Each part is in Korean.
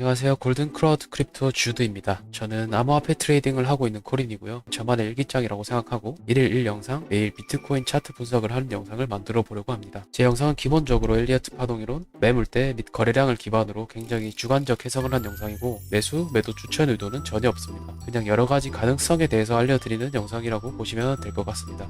안녕하세요. 골든 크라우드 크립토 주드입니다. 저는 암호화폐 트레이딩을 하고 있는 코린이고요. 저만의 일기장이라고 생각하고 1일 1영상, 매일 비트코인 차트 분석을 하는 영상을 만들어 보려고 합니다. 제 영상은 기본적으로 엘리어트 파동 이론, 매물대 및 거래량을 기반으로 굉장히 주관적 해석을 한 영상이고 매수, 매도 추천 의도는 전혀 없습니다. 그냥 여러 가지 가능성에 대해서 알려드리는 영상이라고 보시면 될 것 같습니다.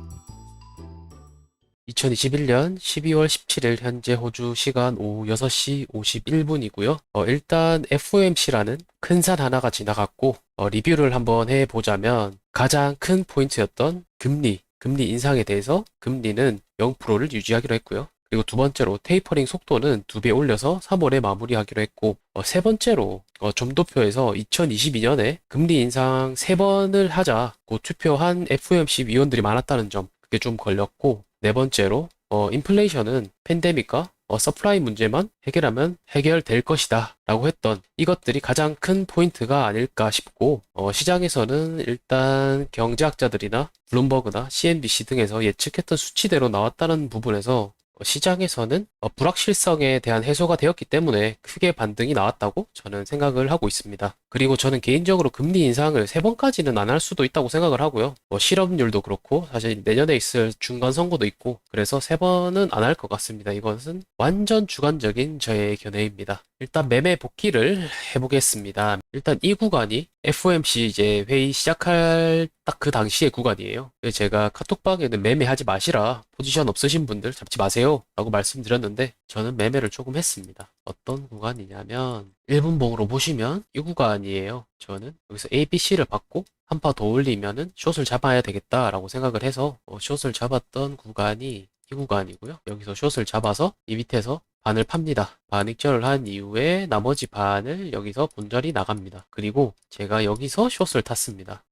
2021년 12월 17일 현재 호주 시간 오후 6시 51분이고요. 어, 일단 FOMC라는 큰 산 하나가 지나갔고 어, 리뷰를 한번 해보자면 가장 큰 포인트였던 금리, 금리 인상에 대해서 금리는 0%를 유지하기로 했고요. 그리고 두 번째로 테이퍼링 속도는 두 배 올려서 3월에 마무리하기로 했고 어, 세 번째로 어, 점도표에서 2022년에 금리 인상 세 번을 하자고 투표한 FOMC 위원들이 많았다는 점 그게 좀 걸렸고 네 번째로 어, 인플레이션은 팬데믹과 어, 서프라이 문제만 해결하면 해결될 것이다 라고 했던 이것들이 가장 큰 포인트가 아닐까 싶고 어, 시장에서는 일단 경제학자들이나 블룸버그나 CNBC 등에서 예측했던 수치대로 나왔다는 부분에서 어, 시장에서는 어, 불확실성에 대한 해소가 되었기 때문에 크게 반등이 나왔다고 저는 생각을 하고 있습니다. 그리고 저는 개인적으로 금리 인상을 세 번까지는 안 할 수도 있다고 생각을 하고요. 뭐 실업률도 그렇고 사실 내년에 있을 중간 선거도 있고 그래서 세 번은 안 할 것 같습니다. 이것은 완전 주관적인 저의 견해입니다. 일단 매매 복귀를 해보겠습니다. 일단 이 구간이 FOMC 이제 회의 시작할 딱 그 당시의 구간이에요. 제가 카톡방에는 매매하지 마시라 포지션 없으신 분들 잡지 마세요 라고 말씀드렸는데 저는 매매를 조금 했습니다. 어떤 구간이냐면 1분봉으로 보시면 이 구간이에요. 저는 여기서 A, B, C를 받고 한 파 더 올리면은 숏을 잡아야 되겠다라고 생각을 해서 어, 숏을 잡았던 구간이 이 구간이고요. 여기서 숏을 잡아서 이 밑에서 반을 팝니다. 반 익절을 한 이후에 나머지 반을 여기서 본절이 나갑니다. 그리고 제가 여기서 숏을 탔습니다.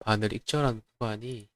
반을 익절한 구간이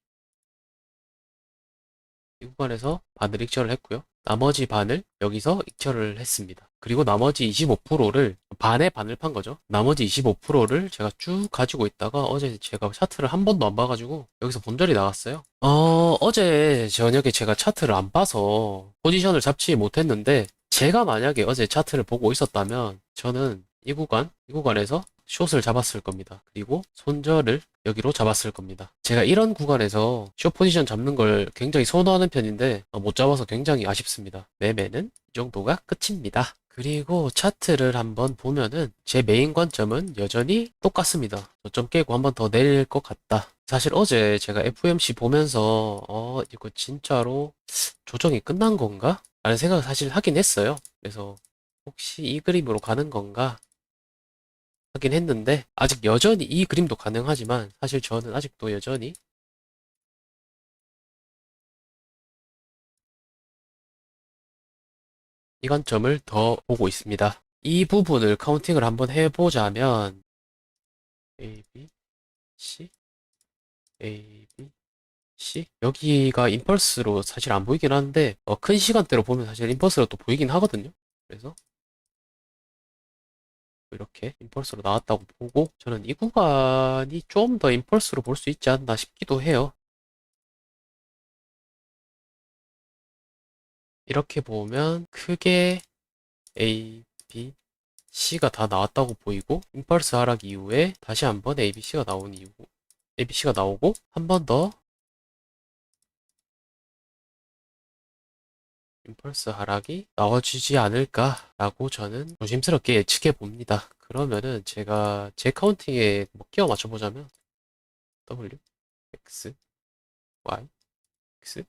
이 구간에서 반을 익절을 했고요. 나머지 반을 여기서 익절을 했습니다. 그리고 나머지 25%를 반에 반을 판 거죠. 나머지 25%를 제가 쭉 가지고 있다가 어제 제가 차트를 한 번도 안 봐가지고 여기서 본절이 나갔어요. 어, 어제 저녁에 제가 차트를 안 봐서 포지션을 잡지 못했는데 제가 만약에 어제 차트를 보고 있었다면 저는 이 구간, 이 구간에서 숏을 잡았을 겁니다. 그리고 손절을 여기로 잡았을 겁니다. 제가 이런 구간에서 숏 포지션 잡는 걸 굉장히 선호하는 편인데 어, 못 잡아서 굉장히 아쉽습니다. 매매는 이 정도가 끝입니다. 그리고 차트를 한번 보면은 제 메인 관점은 여전히 똑같습니다. 저점 깨고 한번 더 내릴 것 같다. 사실 어제 제가 FOMC 보면서 어 이거 진짜로 조정이 끝난 건가? 라는 생각을 사실 하긴 했어요. 그래서 혹시 이 그림으로 가는 건가? 하긴 했는데 아직 여전히 이 그림도 가능하지만 사실 저는 아직도 여전히 이 관점을 더 보고 있습니다. 이 부분을 카운팅을 한번 해보자면 A, B, C, A, C 여기가 임펄스로 사실 안 보이긴 하는데 어, 큰 시간대로 보면 사실 임펄스로 또 보이긴 하거든요. 그래서 이렇게 임펄스로 나왔다고 보고 저는 이 구간이 좀 더 임펄스로 볼 수 있지 않나 싶기도 해요. 이렇게 보면 크게 A, B, C가 다 나왔다고 보이고 임펄스 하락 이후에 다시 한번 A, B, C가 나온 이후 A, B, C가 나오고 한 번 더 임펄스 하락이 나와주지 않을까라고 저는 조심스럽게 예측해 봅니다. 그러면은 제가 제 카운팅에 뭐 끼워 맞춰보자면 W, X, Y, X,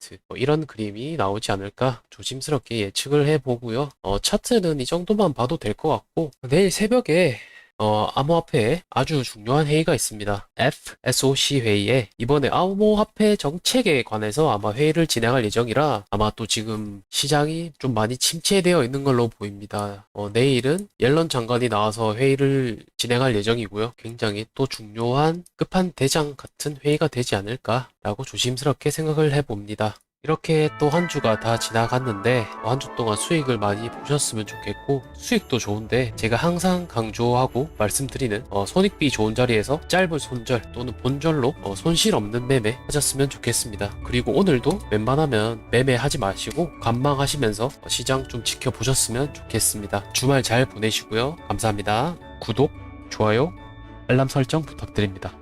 Z 뭐 이런 그림이 나오지 않을까 조심스럽게 예측을 해보고요. 어, 차트는 이 정도만 봐도 될 것 같고 내일 새벽에 어, 암호화폐에 아주 중요한 회의가 있습니다. FSOC 회의에 이번에 암호화폐 정책에 관해서 아마 회의를 진행할 예정이라 아마 또 지금 시장이 좀 많이 침체되어 있는 걸로 보입니다. 어, 내일은 옐런 장관이 나와서 회의를 진행할 예정이고요. 굉장히 또 중요한 급한 대장 같은 회의가 되지 않을까라고 조심스럽게 생각을 해봅니다. 이렇게 또 한 주가 다 지나갔는데 한 주 동안 수익을 많이 보셨으면 좋겠고 수익도 좋은데 제가 항상 강조하고 말씀드리는 어, 손익비 좋은 자리에서 짧은 손절 또는 본절로 어, 손실 없는 매매 하셨으면 좋겠습니다. 그리고 오늘도 웬만하면 매매하지 마시고 관망하시면서 시장 좀 지켜보셨으면 좋겠습니다. 주말 잘 보내시고요. 감사합니다. 구독, 좋아요, 알람 설정 부탁드립니다.